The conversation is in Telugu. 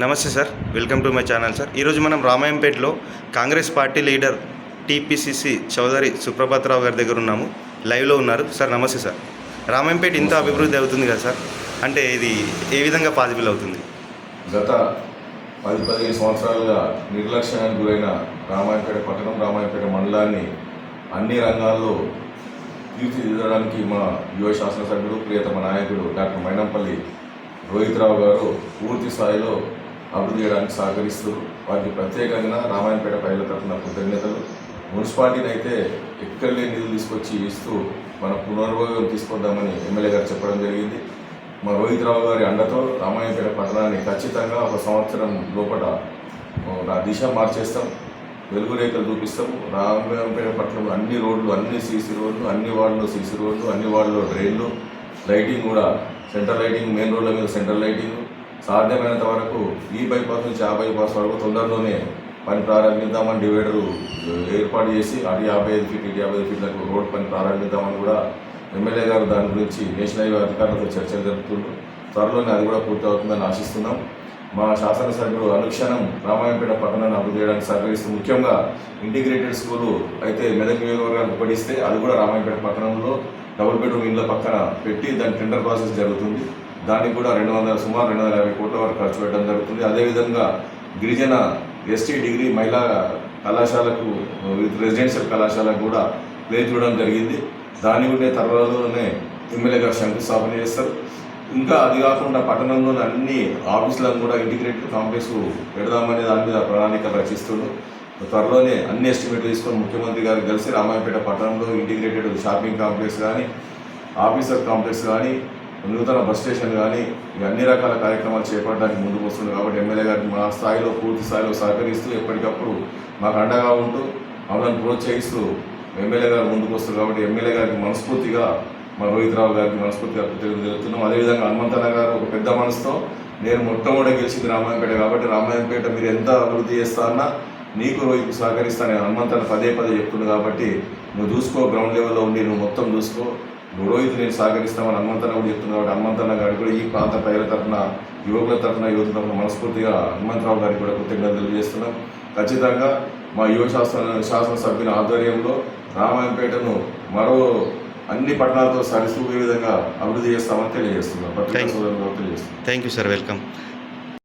నమస్తే sir welcome to my channel sir. ఈరోజు మనం రామాయంపేటలో Congress party leader TPCC Chowdary Suprabhatarao గారి దగ్గర ఉన్నాము. లైవ్లో ఉన్నారు. సార్ నమస్తే సార్. రామాయంపేట ఇంత అభివృద్ధి అవుతుంది కదా సార్? అంటే ఇది ఏ విధంగా పాసిబుల్ అవుతుంది? గత పది పదిహేను సంవత్సరాలుగా నిర్లక్ష్యానికి గురైన రామాయపేట పట్టణం రామాయపేట మండలాన్ని అన్ని రంగాల్లో తీర్చిదిద్దడానికి మా యువ శాసనసభ్యుడు ప్రియతమ నాయకుడు డాక్టర్ మైనంపల్లి రోహిత్రావు గారు పూర్తి స్థాయిలో అభివృద్ధి చేయడానికి సహకరిస్తూ వారికి ప్రత్యేకంగా రామాయణపేట ప్రజల తరఫున కృతజ్ఞతలు. మున్సిపాలిటీని అయితే ఎక్కడ లేని నిధులు తీసుకొచ్చి ఇస్తూ మన పునర్భోగం తీసుకొద్దామని ఎమ్మెల్యే గారు చెప్పడం జరిగింది. మా రోహిత్ రావు గారి అండతో రామాయణపేట పట్టణాన్ని ఖచ్చితంగా ఒక సంవత్సరం లోపల నా దిశ మార్చేస్తాం. వెలుగు రేఖలు చూపిస్తాం. రామాయణపేట పట్టణం అన్ని రోడ్లు అన్ని సీసీ రోడ్లు అన్ని వార్డులో సీసీ రోడ్లు అన్ని వార్డులో డ్రైన్లు లైటింగ్ కూడా సెంట్రల్ లైటింగ్ మెయిన్ రోడ్ల మీద సెంట్రల్ లైటింగ్ సాధ్యమైనంత వరకు ఈ బైపాస్ నుంచి ఆ బైపాస్ వరకు తొందరలోనే పని ప్రారంభిద్దామని డివైడర్ ఏర్పాటు చేసి అటు యాభై ఐదు ఫీట్ ఇటు యాభై ఐదు ఫీట్లకు రోడ్ పని ప్రారంభిద్దామని కూడా ఎమ్మెల్యే గారు దాని గురించి నేషనల్ హైవే అధికారులతో చర్చలు జరుపుతుండ్రు. త్వరలోనే అది కూడా పూర్తి అవుతుందని ఆశిస్తున్నాం. మా శాసనసభ్యుడు అనుక్షణం రామాయణపేట పట్టణాన్ని అభివృద్ధి చేయడానికి సహకరిస్తూ ముఖ్యంగా ఇంటిగ్రేటెడ్ స్కూలు అయితే మెదక్ నియోజకవర్గానికి ఉపడిస్తే అది కూడా రామాయణపేట పట్టణంలో డబుల్ బెడ్రూమ్ ఇళ్ళ పక్కన పెట్టి దాని టెండర్ ప్రాసెస్ జరుగుతుంది. దానికి కూడా రెండు వందల సుమారు రెండు వందల యాభై కోట్ల వరకు ఖర్చు పెట్టడం జరుగుతుంది. అదేవిధంగా గిరిజన ఎస్టీ డిగ్రీ మహిళా కళాశాలకు విత్ రెసిడెన్షియల్ కళాశాలకు కూడా ప్లేస్ చూడడం జరిగింది. దాని కూడా త్వరలోనే ఎమ్మెల్యే గారు శంకుస్థాపన చేస్తారు. ఇంకా అది కాకుండా పట్టణంలోని అన్ని ఆఫీసులను కూడా ఇంటిగ్రేటెడ్ కాంప్లెక్స్ పెడదామనే దాని మీద ప్రణాళిక రచిస్తున్నారు. త్వరలోనే అన్ని ఎస్టిమేట్లు తీసుకొని ముఖ్యమంత్రి గారు కలిసి రామాయపేట పట్టణంలో ఇంటిగ్రేటెడ్ షాపింగ్ కాంప్లెక్స్ కానీ ఆఫీసర్ కాంప్లెక్స్ కానీ నూతన బస్ స్టేషన్ కానీ ఇక అన్ని రకాల కార్యక్రమాలు చేపట్టడానికి ముందుకు వస్తుంది కాబట్టి ఎమ్మెల్యే గారికి మా స్థాయిలో పూర్తి స్థాయిలో సహకరిస్తూ ఎప్పటికప్పుడు మాకు అండగా ఉంటూ మమ్మల్ని ప్రోత్సహిస్తూ ఎమ్మెల్యే గారు ముందుకు వస్తారు కాబట్టి ఎమ్మెల్యే గారికి మనస్ఫూర్తిగా మా రోహిత్ రావు గారికి మనస్ఫూర్తిగా కృతజ్ఞతలు తెలుపుతున్నాం. అదేవిధంగా హనుమంతన్న గారు ఒక పెద్ద మనసుతో నేను మొట్టమొదటి గెలిచింది రామాయంపేట కాబట్టి రామాయంపేట మీరు ఎంత అభివృద్ధి చేస్తా అన్నా నీకు రోహిత్ సహకరిస్తా నేను హనుమంతన్న పదే పదే చెప్తుంది కాబట్టి నువ్వు చూసుకో గ్రౌండ్ లెవెల్లో ఉండి నువ్వు మొత్తం చూసుకో. నువ్వు రోహిత్ నేను సహకరిస్తామని హనుమంతన్న కూడా చెప్తున్నావు కాబట్టి హనుమంతన్న గారికి కూడా ఈ ప్రాంత ప్రజల తరఫున యువకుల తరఫున యువత తరఫున మనస్ఫూర్తిగా హనుమంతరావు గారికి కూడా కృతజ్ఞతలు తెలియజేస్తున్నాం. ఖచ్చితంగా మా యువ శాసన శాసనసభ్యుల ఆధ్వర్యంలో రామాయంపేటను మరో అన్ని పట్టణాలతో సరిసూగే విధంగా అభివృద్ధి చేస్తామని తెలియజేస్తున్నాం. పత్రికా తెలియజేస్తున్నాం. Thank you sir welcome